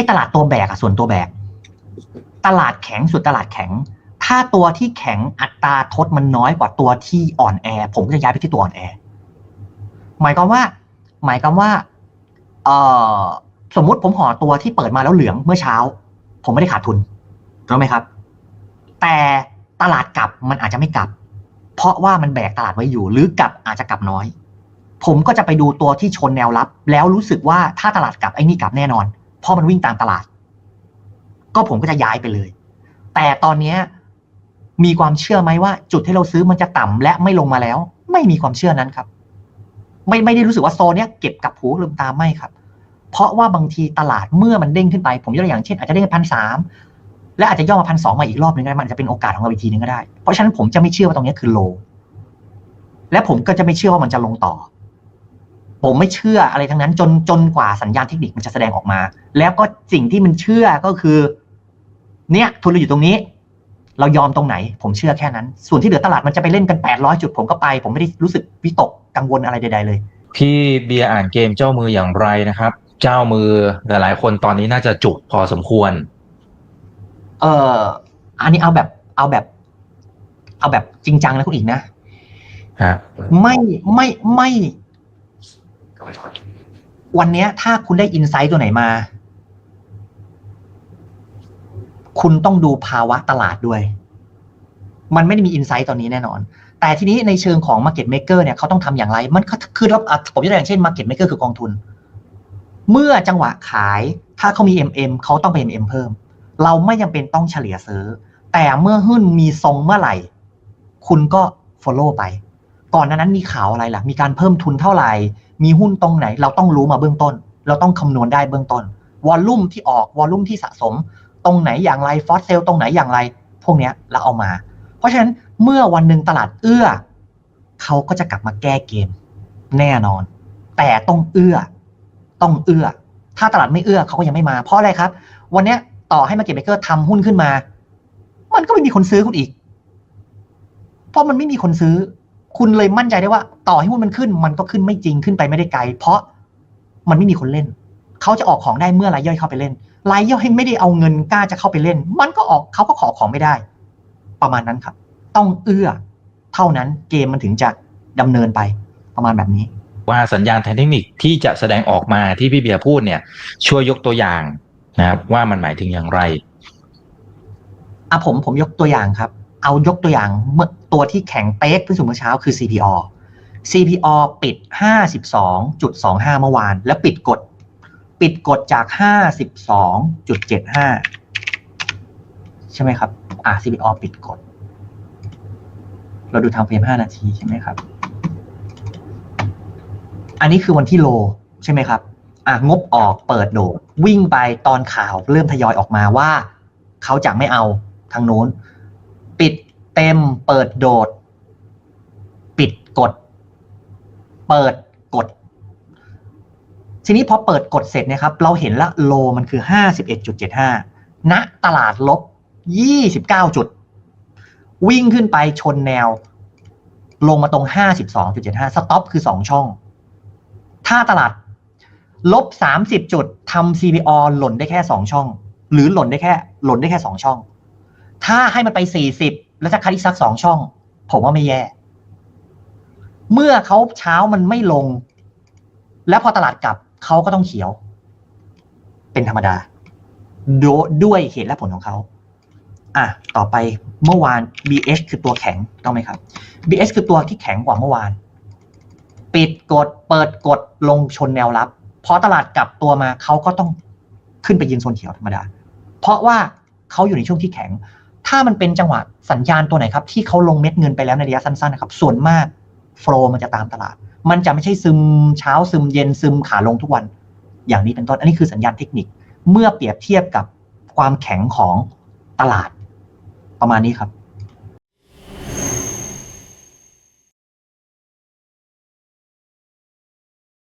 อ้ตลาดตัวแบกอะส่วนตัวแบก ตลาดแข็งสุดตลาดแข็ง ถ้าตัวที่แข็งอัตราทดมันน้อยกว่าตัวที่อ่อนแอ ผมก็จะย้ายไปที่ตัวอ่อนแอ หมายความว่า หมายความว่าเอ่อสมมุติผมห่อตัวที่เปิดมาแล้วเหลืองเมื่อเช้า ผมไม่ได้ขาดทุนรู้ไหมครับ แต่ตลาดกลับมันอาจจะไม่กลับ เพราะว่ามันแบกตลาดไว้อยู่ หรือกลับอาจจะกลับน้อย ผมก็จะไปดูตัวที่ชนแนวรับ แล้วรู้สึกว่าถ้าตลาดกลับไอ้นี่กลับแน่นอน เพราะมันวิ่งตามตลาด ก็ผมก็จะย้ายไปเลย แต่ตอนนี้มีความเชื่อไหมว่า จุดที่เราซื้อมันจะต่ำและไม่ลงมาแล้ว ไม่มีความเชื่อนั้นครับ ไม่ไม่ได้รู้สึกว่าโซนเนี้ยเก็บกับหูลืมตาไม่ครับ เพราะว่าบางทีตลาดเมื่อมันเด้งขึ้นไป ผมยกตัวอย่างเช่นอาจจะเด้งพันสามและอาจจะย่อมาพันสองมาอีกรอบนึงก็ได้มันจจะเป็นโอกาสของเราอีกทีนึงก็ได้ เพราะฉะนั้นผมจะไม่เชื่อว่าตรงนี้คือโล และผมก็จะไม่เชื่อว่ามันจะลงต่อ ผมไม่เชื่ออะไรทั้งนั้น จนจนกว่าสัญญาณเทคนิคมันจะแสดงออกมา แล้วก็สิ่งที่มันเชื่อก็คือ เนี่ยทุนเราอยู่ตรงนี้ เรายอมตรงไหน ผมเชื่อแค่นั้น ส่วนที่เหลือตลาดมันจะไปเล่นกันแปดร้อยจุดผมก็ไป ผมไม่ได้รู้สึกวิตกกังวลอะไรใด ๆ เลย พี่เบียร์อ่านเกมเจ้ามืออย่างไรนะครับ เจ้ามือหลายๆคนตอนนี้น่าจะจุกพอสมควร เอออันนี้เอาแบบ เอาแบบ เอาแบบจริงจังนะคุณอีกนะฮะไม่ไม่ไม่ วันนี้ถ้าคุณได้อินไซต์ตัวไหนมา คุณต้องดูภาวะตลาดด้วย มันไม่ได้มีอินไซต์ตอนนี้แน่นอน แต่ทีนี้ในเชิงของ Market Maker เนี่ยเขาต้องทำอย่างไร มันคือราอะผมยกตัวอย่างเช่น Market Maker คือกองทุน เมื่อจังหวะขายถ้าเขามี MM เขาต้องไป MM เพิ่ม เราไม่จำเป็นต้องเฉลี่ยซื้อ แต่เมื่อหุ้นมีทรงเมื่อไหร่ คุณก็ follow ไป ก่อนนานั้นมีข่าวอะไรล่ะ มีการเพิ่มทุนเท่าไหร่ มีหุ้นตรงไหน เราต้องรู้มาเบื้องต้น เราต้องคำนวณได้เบื้องต้น วอลลุ่มที่ออก วอลลุ่มที่สะสม ตรงไหนอย่างไรฟอสเซลตรงไหนอย่างไร พวกเนี้ยเราเอามา เพราะฉะนั้นเมื่อวันหนึ่งตลาดเอื้อ เขาก็จะกลับมาแก้เกม แน่นอน แต่ต้องเอื้อ ต้องเอื้อ ถ้าตลาดไม่เอื้อเขาก็ยังไม่มา เพราะอะไรครับ วันนี้ต่อให้มาเก็ตเบเกอร์ทำหุ้นขึ้นมา มันก็ไม่มีคนซื้อคุณอีก เพราะมันไม่มีคนซื้อ คุณเลยมั่นใจได้ว่า ต่อให้หุ้นมันขึ้น มันก็ขึ้นไม่จริงขึ้นไปไม่ได้ไกล เพราะมันไม่มีคนเล่น เขาจะออกของได้เมื่อรายย่อยเข้าไปเล่นรายย่อยไม่ได้เอาเงินกล้าจะเข้าไปเล่น มันก็ออกเขาก็ขอของไม่ได้ ประมาณนั้นครับ ต้องเอื้อ เท่านั้นเกมมันถึงจะดำเนินไปประมาณแบบนี้ ว่าสัญญาณทางเทคนิคที่จะแสดงออกมาที่พี่เบียร์พูดเนี่ย ช่วยยกตัวอย่างนะครับว่ามันหมายถึงอย่างไรอะผมผมยกตัวอย่างครับ เอายกตัวอย่างเมื่อตัวที่แข็งเป๊กเพิ่สุดเมื่อเช้าคือ CPO CPO ปิด 52.25 เมื่อวาน แล้วปิดกด ปิดกดจาก 52.75 ใช่ไหมครับ อะ CPO ปิดกด เราดูทางเฟรม5นาทีใช่ไหมครับ อันนี้คือวันที่โลใช่ไหมครับ อะงบออกเปิดโดดวิ่งไปตอนข่าวเริ่มทยอยออกมาว่า เขาจะไม่เอาทางโน้น ปิดเต็มเปิดโดด ปิดกด เปิดกด ทีนี้พอเปิดกดเสร็จนี่ยครับ เราเห็นละโลมันคือห้าสิบเอ็ดจุดเจ็ดห้าณตลาดลบยี่สิบเก้าจุด วิ่งขึ้นไปชนแนว ลงมาตรงห้าสิบสองจุดเจ็ดห้าสต็อปคือสองช่อง ถ้าตลาดลบสามสิบจุดทำ CPO หล่นได้แค่สองช่อง หรือหล่นได้แค่ หล่นได้แค่สองช่อง ถ้าให้มันไปสี่สิบแล้วจะคัดอีกสักสองช่อง ผมว่าไม่แย่ เมื่อเขาเช้ามันไม่ลง แล้วพอตลาดกลับเขาก็ต้องเขียว เป็นธรรมดาดด้วยเหตุและผลของเขา อะ ต่อไปเมื่อวาน BH คือตัวแข็งต้องไหมครับ BH คือตัวที่แข็งกว่าเมื่อวาน ปิดกด เปิดกดลงชนแนวรับ พอตลาดกลับตัวมาเขาก็ต้องขึ้นไปยืนโซนเขียวธรรมดา เพราะว่าเขาอยู่ในช่วงที่แข็ง ถ้ามันเป็นจังหวะสัญญาณตัวไหนครับ ที่เขาลงเม็ดเงินไปแล้วในระยะสั้นๆนะครับ ส่วนมากโฟลมันจะตามตลาด มันจะไม่ใช่ซึมเช้าซึมเย็นซึมขาลงทุกวัน อย่างนี้เป็นต้น อันนี้คือสัญญาณเทคนิค เมื่อเปรียบเทียบกับความแข็งของตลาดประมาณนี้ครับ